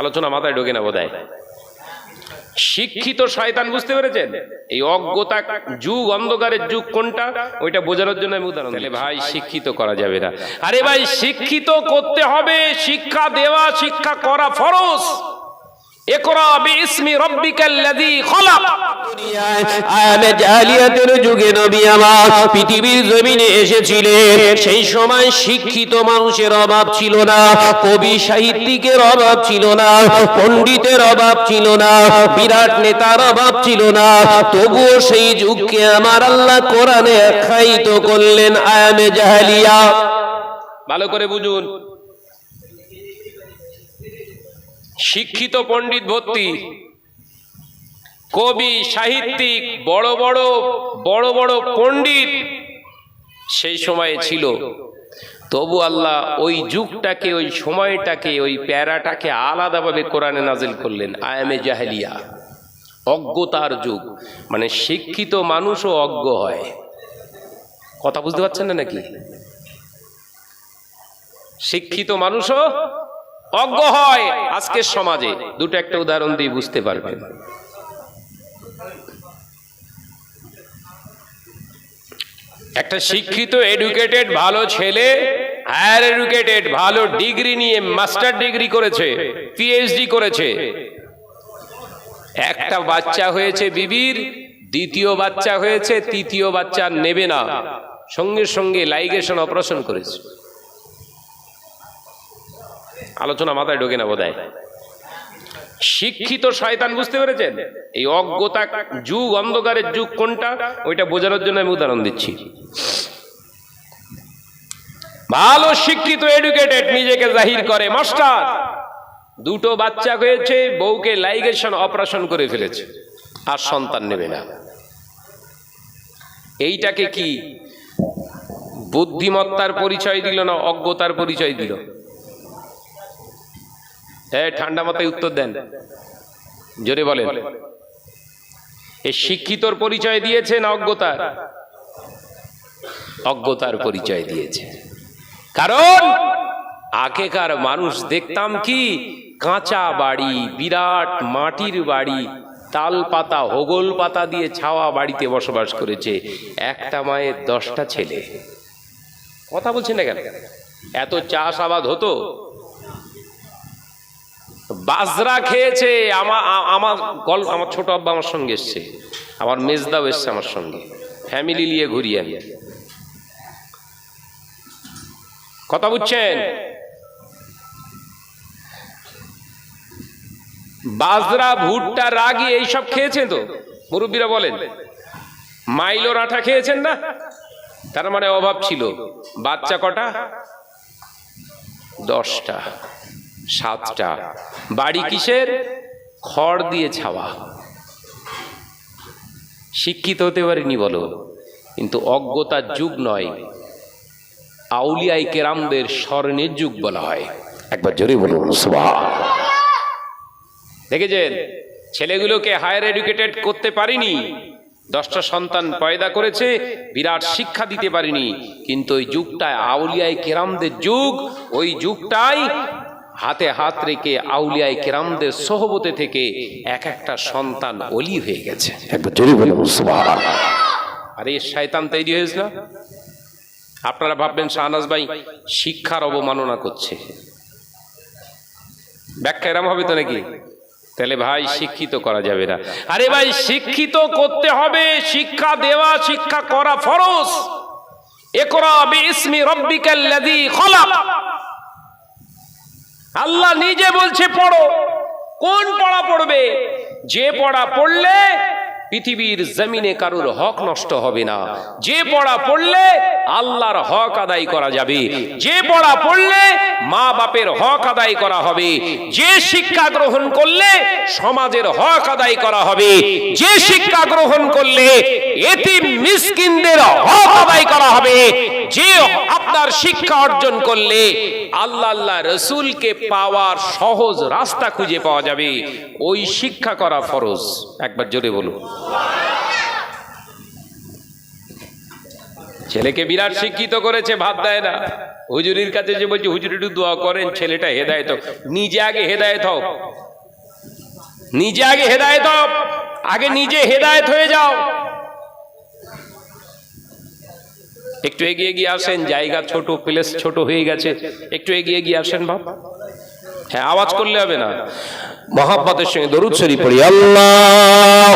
আলোচনা মাথায় ঢোকে না বোধহয়? শিক্ষিত শয়তান বুঝতে পেরেছেন? এই অজ্ঞতা যুগ অন্ধকারের যুগ কোনটা? ওইটা বোঝানোর জন্য আমি উদাহরণ তাহলে ভাই শিক্ষিত করা যাবে না। আরে ভাই শিক্ষিত করতে হবে শিক্ষা দেওয়া শিক্ষা করা ফরজ। যুগে নবী আমার পৃথিবীর জমিনে এসেছিলেন। সেই সময় শিক্ষিত মানুষের অভাব ছিল না কবি সাহিত্যিকের অভাব ছিল না পণ্ডিতের অভাব ছিল না বিরাট নেতার অভাব ছিল না। তবুও সেই যুগকে আমার আল্লাহ কোরআনে আখ্যায়িত করলেন আয়ামে জাহালিয়া ভালো করে বুঝুন। শিক্ষিত পণ্ডিত ভর্তি কবি, সাহিত্যিক, বড় বড় বড় বড় পণ্ডিত সেই সময়ে ছিল। তবু আল্লাহ ওই যুগটাকে, ওই সময়টাকে, ওই প্যারাটাকে আলাদাভাবে কোরআনে নাজিল করলেন, আয়ামে জাহেলিয়া। অজ্ঞতার যুগ মানে শিক্ষিত মানুষও অজ্ঞ হয়। কথা বুঝতে পারছেন না নাকি? শিক্ষিত মানুষও অজ্ঞ হয় আজকের সমাজে। দুটো একটা উদাহরণ দিয়ে বুঝতে পারবেন। একটা শিক্ষিত এডুকেটেড ভালো ছেলে হায়ার এডুকেটেড ভালো ডিগ্রি নিয়ে মাস্টার ডিগ্রি করেছে পিএইচডি করেছে। একটা বাচ্চা হয়েছে বিবির, দ্বিতীয় বাচ্চা হয়েছে, তৃতীয় বাচ্চা নেবে না। সঙ্গে সঙ্গে লাইগেশন অপারেশন করেছে। আলোচনা মাথায় ঢোকে না বোধহয়? শিক্ষিত শয়তান, বুঝতে পেরেছেন? এই অজ্ঞতা যুগ, অন্ধকারের যুগ কোনটা? ওইটা বোঝানোর জন্য আমি উদাহরণ দিচ্ছি। ভালো শিক্ষিত এডুকেটেড নিজেকে জাহির করে, মাস্টার। দুটো বাচ্চা হয়েছে, বউকে লাইগেশন অপারেশন করে ফেলেছে। আর সন্তান নেবে না। এইটাকে কি বুদ্ধিমত্তার পরিচয় দিল না অজ্ঞতার পরিচয় দিল? হ্যাঁ ঠান্ডা মাথায় উত্তর দেন। জোরে বলেন। এ, শিক্ষিতর পরিচয় দিয়েছে না অজ্ঞতার অজ্ঞতার পরিচয় দিয়েছে। কারণ আগেকার মানুষ দেখতাম কি, কাঁচা বাড়ি, বিরাট মাটির বাড়ি, তাল পাতা, হোগল পাতা দিয়ে ছাওয়া বাড়িতে বসবাস করেছে একটা মায়ের দশটা ছেলে। কথা বলছেন না কেন? এত চাষ আবাদ হতো বাজরা খেয়েছে আমার আমার গল্প আমার ছোট আব্বা আমার সঙ্গে এসছে। আমার মেজদাও এসছে আমার সঙ্গে। ফ্যামিলি নিয়ে ঘুরি আমি। কথা বুঝছেন? বাজরা, ভুট্টা, রাগি এইসব খেয়েছেন তো? মুরব্বীরা বলেন। মাইলোর আঠা খেয়েছেন না? তার মানে অভাব ছিল। বাচ্চা কটা? দশটা। সাতটা। বাড়ি কিসের? খড় দিয়ে ছাওয়া। শিক্ষিত হতে পারিনি বলো, কিন্তু অজ্ঞতার যুগ নয়। আউলিয়াই কেরামদের স্মরণের যুগ বলা হয়। একবার জোরে বলুন দেখেছেন? ছেলেগুলোকে হায়ার এডুকেটেড করতে পারিনি। দশটা সন্তান পয়দা করেছে, বিরাট শিক্ষা দিতে পারিনি। কিন্তু ওই যুগটায় আউলিয়াই কেরামদের যুগ, ওই যুগটাই হাতে হাত রেখে আউলিয়ায় কেরামদের সহবতে থেকে এক একটা সন্তান অলি হয়ে গেছে। আরে শয়তান তৈরি হয়েছে না? আপনারা ভাববেন শাহনাজ ভাই শিক্ষার অবমাননা করছে। ব্যাখ্যা এরম হবে তো নাকি? তাহলে ভাই শিক্ষিত করা যাবে না। আরে ভাই শিক্ষিত করতে হবে শিক্ষা দেওয়া শিক্ষা করা ফরজ। একরা বিসমি রব্বিকাল্লাযী খলাক। আল্লাহ নিজে বলছে, পড়ো। কোন পড়া পড়বে? যে পড়া পড়লে পৃথিবীর জমিনে কারুর হক নষ্ট হবে না। যে পড়া পড়লে আল্লাহর হক আদায় করা যাবে। যে পড়া পড়লে মা বাপের হক আদায় করা হবে। যে শিক্ষা গ্রহণ করলে সমাজের হক আদায় করা হবে। যে শিক্ষা গ্রহণ করলে এতিম মিসকিনদের হক আদায় করা হবে। যে আপনার শিক্ষা অর্জন করলে আল্লাহ আল্লাহ রসুলকে পাওয়ার সহজ রাস্তা খুঁজে পাওয়া যাবে। ওই শিক্ষা করা ফরজ। একবার জোরে বলুন। ছেলেকে বিরাট শিক্ষিত করেছে, ভাত দেয় না। হুজুরির কাছে যে বলছে, হুজুর, একটু দোয়া করেন, ছেলেটা হেদায়ত। নিজে আগে হেদায়ত হোক নিজে আগে হেদায়ত হোক আগে নিজে হেদায়ত হয়ে যাও। একটু এগিয়ে গিয়ে আসেন, জায়গা ছোট প্লেস ছোট হয়ে গেছে। একটু এগিয়ে গিয়ে আসেন বাপ। হ্যাঁ আওয়াজ করলে হবে না। মহাব্বতের সঙ্গে দরুদ শরীফ পড়ি। আল্লাহ